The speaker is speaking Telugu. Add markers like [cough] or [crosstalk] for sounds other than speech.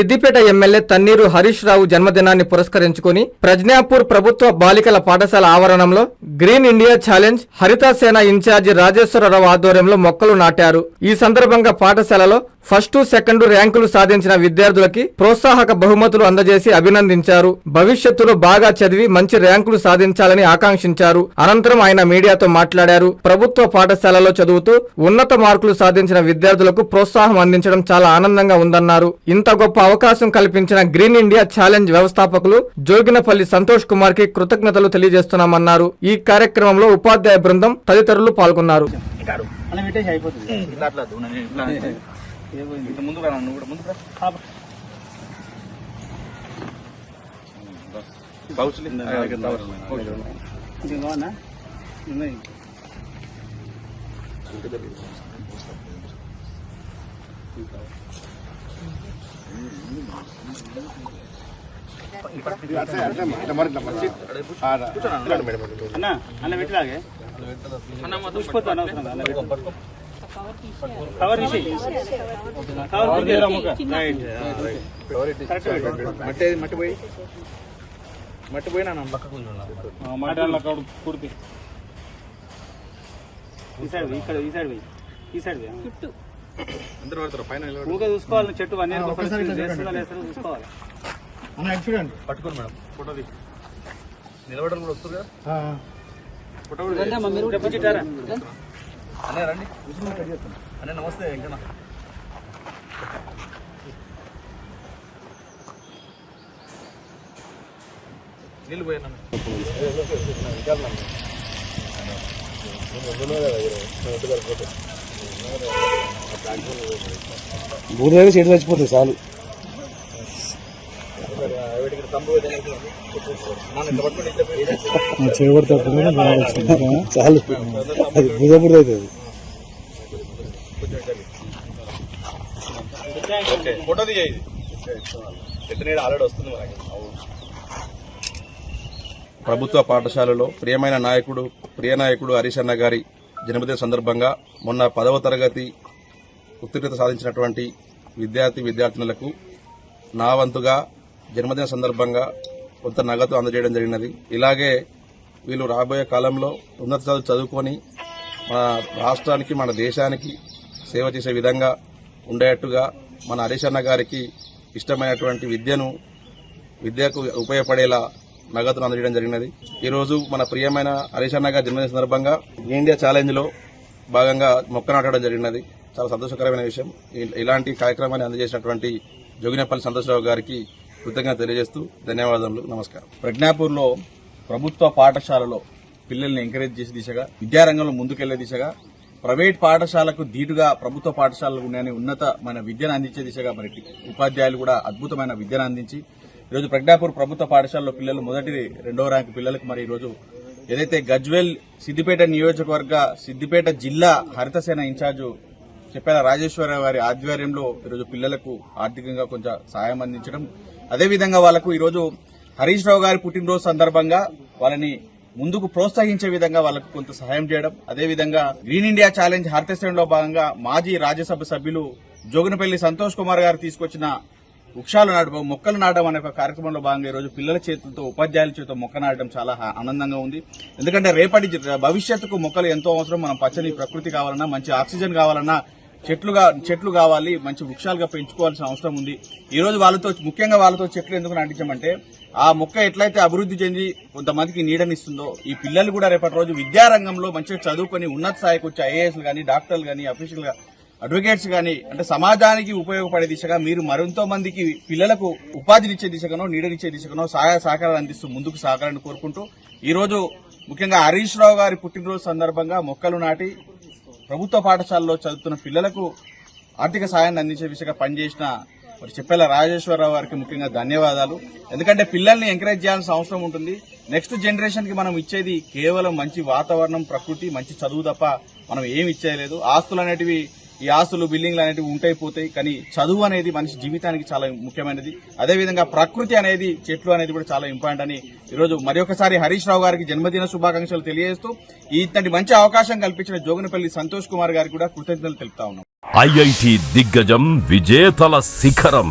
సిద్దిపేట ఎమ్మెల్యే తన్నీరు హరీష్ రావు జన్మదినాన్ని పురస్కరించుకుని ప్రజ్ఞాపూర్ ప్రభుత్వ బాలికల పాఠశాల ఆవరణంలో green India challenge Harithasena incharge Rajeshwararao ఆధ్వర్యంలో మొక్కలు నాటారు. ఈ సందర్భంగా పాఠశాలలో ఫస్ట్ సెకండ్ ర్యాంకులు సాధించిన విద్యార్థులకి ప్రోత్సాహక బహుమతులు అందజేసి అభినందించారు. భవిష్యత్తులో బాగా చదివి మంచి ర్యాంకులు సాధించాలని ఆకాంక్షించారు. అనంతరం ఆయన మీడియాతో మాట్లాడారు. ప్రభుత్వ పాఠశాలలో చదువుతూ ఉన్నత మార్కులు సాధించిన విద్యార్థులకు ప్రోత్సాహం అందించడం చాలా ఆనందంగా ఉందన్నారు. ఇంత గొప్ప అవకాశం కల్పించిన గ్రీన్ ఇండియా ఛాలెంజ్ వ్యవస్థాపకులు జోగినపల్లి సంతోష్ కుమార్కి కృతజ్ఞతలు తెలియజేస్తున్నామన్నారు. ఈ కార్యక్రమంలో ఉపాధ్యాయ బృందం తదితరులు పాల్గొన్నారు. అలా అన్న పెట్టిలాగే పుష్పతో అనవసరం అన్న పెట్టు కవర్ మట్టి మట్టి పోయి మట్టి పోయినా ఈ సైడ్ ఇక్కడ ఈ సైడ్ పోయి ఈ సైడ్ పోయి చుట్టూ ఊగా చూసుకోవాలి చెట్టు వన్ ఇయర్ చూసుకోవాలి. పట్టుకోండి మేడం. ఫోటో తీ నిలబడడం కూడా వస్తుంది కదా? ఫోటో కూడా మీరు చెప్పిచ్చారా అనే రండి. అనే నమస్తే వెంకన్న. నీళ్ళు పోయినా చెడు చచ్చిపోతుంది చాలు. చేయబడతాడు [laughs] చాలు. అది అవుతుంది. ఫోటో ఆల్రెడీ వస్తుంది మనకి. ప్రభుత్వ పాఠశాలలో ప్రియమైన నాయకుడు ప్రియ నాయకుడు హరీష్ అన్న గారి జన్మదిన సందర్భంగా మొన్న పదవ తరగతి ఉత్తీర్ణత సాధించినటువంటి విద్యార్థి విద్యార్థినులకు నా వంతుగా జన్మదిన సందర్భంగా కొంత నగదు అందజేయడం జరిగినది. ఇలాగే వీళ్ళు రాబోయే కాలంలో ఉన్నత చదువు చదువుకొని మన రాష్ట్రానికి మన దేశానికి సేవ చేసే విధంగా ఉండేట్టుగా మన హరీష్ అన్న గారికి ఇష్టమైనటువంటి విద్యను విద్యకు ఉపయోగపడేలా నగదును అందజేయడం జరిగినది. ఈరోజు మన ప్రియమైన హరీష్ గారి జన్మదిన సందర్భంగా ఇండియా ఛాలెంజ్లో భాగంగా మొక్క నాటడం జరిగినది. చాలా సంతోషకరమైన విషయం. ఇలాంటి కార్యక్రమాన్ని అందజేసినటువంటి జోగినపల్లి సంతోషరావు గారికి కృతజ్ఞత తెలియజేస్తూ ధన్యవాదాలు నమస్కారం. ప్రజ్ఞాపూర్లో ప్రభుత్వ పాఠశాలలో పిల్లల్ని ఎంకరేజ్ చేసే దిశగా విద్యారంగంలో ముందుకెళ్ళే దిశగా ప్రైవేట్ పాఠశాలకు ధీటుగా ప్రభుత్వ పాఠశాలలు ఉన్నాయని ఉన్నతమైన విద్యను అందించే దిశగా మరి ఉపాధ్యాయులు కూడా అద్భుతమైన విద్యను అందించి ఈరోజు ప్రజ్ఞాపూర్ ప్రభుత్వ పాఠశాలలో పిల్లలు మొదటి రెండవ ర్యాంకు పిల్లలకు మరి ఈరోజు ఏదైతే గజ్వేల్ సిద్దిపేట నియోజకవర్గ సిద్దిపేట జిల్లా హరితసేన ఇన్ఛార్జు చెప్పాల రాజేశ్వరరావు గారి ఆధ్వర్యంలో ఈరోజు పిల్లలకు ఆర్థికంగా కొంచెం సాయం అందించడం. అదేవిధంగా వాళ్ళకు ఈరోజు హరీష్ రావు గారి పుట్టినరోజు సందర్భంగా వాళ్ళని ముందుకు ప్రోత్సహించే విధంగా వాళ్ళకు కొంత సహాయం చేయడం. అదేవిధంగా గ్రీన్ ఇండియా ఛాలెంజ్ హరితసేనలో భాగంగా మాజీ రాజ్యసభ సభ్యులు జోగినపల్లి సంతోష్ కుమార్ గారు తీసుకొచ్చిన వృక్షాలు నాటడం మొక్కలు నాటడం అనే ఒక కార్యక్రమంలో భాగంగా ఈరోజు పిల్లల చేతులతో ఉపాధ్యాయుల చేతితో మొక్క నాటడం చాలా ఆనందంగా ఉంది. ఎందుకంటే రేపటి భవిష్యత్తుకు మొక్కలు ఎంతో అవసరం. మనం పచ్చని ప్రకృతి కావాలన్నా మంచి ఆక్సిజన్ కావాలన్నా చెట్లుగా చెట్లు కావాలి మంచి వృక్షాలుగా పెంచుకోవాల్సిన అవసరం ఉంది. ఈ రోజు వాళ్ళతో ముఖ్యంగా వాళ్ళతో చెట్లు ఎందుకు నాటించామంటే ఆ మొక్క ఎట్లయితే అభివృద్ధి చెంది కొంతమందికి నీడనిస్తుందో ఈ పిల్లలు కూడా రేపటి రోజు విద్యారంగంలో మంచిగా చదువుకొని ఉన్నత స్థాయికి వచ్చే ఐఏఎస్ గానీ డాక్టర్లు కానీ అఫీషియల్గా అడ్వకేట్స్ కానీ అంటే సమాజానికి ఉపయోగపడే దిశగా మీరు మరెంతో మందికి పిల్లలకు ఉపాధినిచ్చే దిశగానో నీడనిచ్చే దిశగానో సహాయ సహకారాలు అందిస్తూ ముందుకు సాగాలని కోరుకుంటూ ఈరోజు ముఖ్యంగా హరీష్ రావు గారి పుట్టినరోజు సందర్భంగా మొక్కలు నాటి ప్రభుత్వ పాఠశాలలో చదువుతున్న పిల్లలకు ఆర్థిక సాయాన్ని అందించే దిశగా పనిచేసిన మరి చెప్పేలా రాజేశ్వరరావు గారికి ముఖ్యంగా ధన్యవాదాలు. ఎందుకంటే పిల్లల్ని ఎంకరేజ్ చేయాల్సిన అవసరం ఉంటుంది. నెక్స్ట్ జనరేషన్కి మనం ఇచ్చేది కేవలం మంచి వాతావరణం ప్రకృతి మంచి చదువు తప్ప మనం ఏమి ఇచ్చేయలేదు. ఆస్తులు అనేటివి ఈ ఆస్తులు బిల్డింగ్లు అనేవి ఉంటాయి పోతాయి. కానీ చదువు అనేది మనిషి జీవితానికి చాలా ముఖ్యమైనది. అదేవిధంగా ప్రకృతి అనేది చెట్లు అనేది కూడా చాలా ఇంపార్టెంట్ అని ఈరోజు మరొకసారి హరీష్ రావు గారికి జన్మదిన శుభాకాంక్షలు తెలియజేస్తూ ఇతని మంచి అవకాశం కల్పించిన జోగినపల్లి సంతోష్ కుమార్ గారికి కూడా కృతజ్ఞతలు తెలుపుతా ఉన్నాం. ఐఐటి దిగ్గజం విజేతల శిఖరం.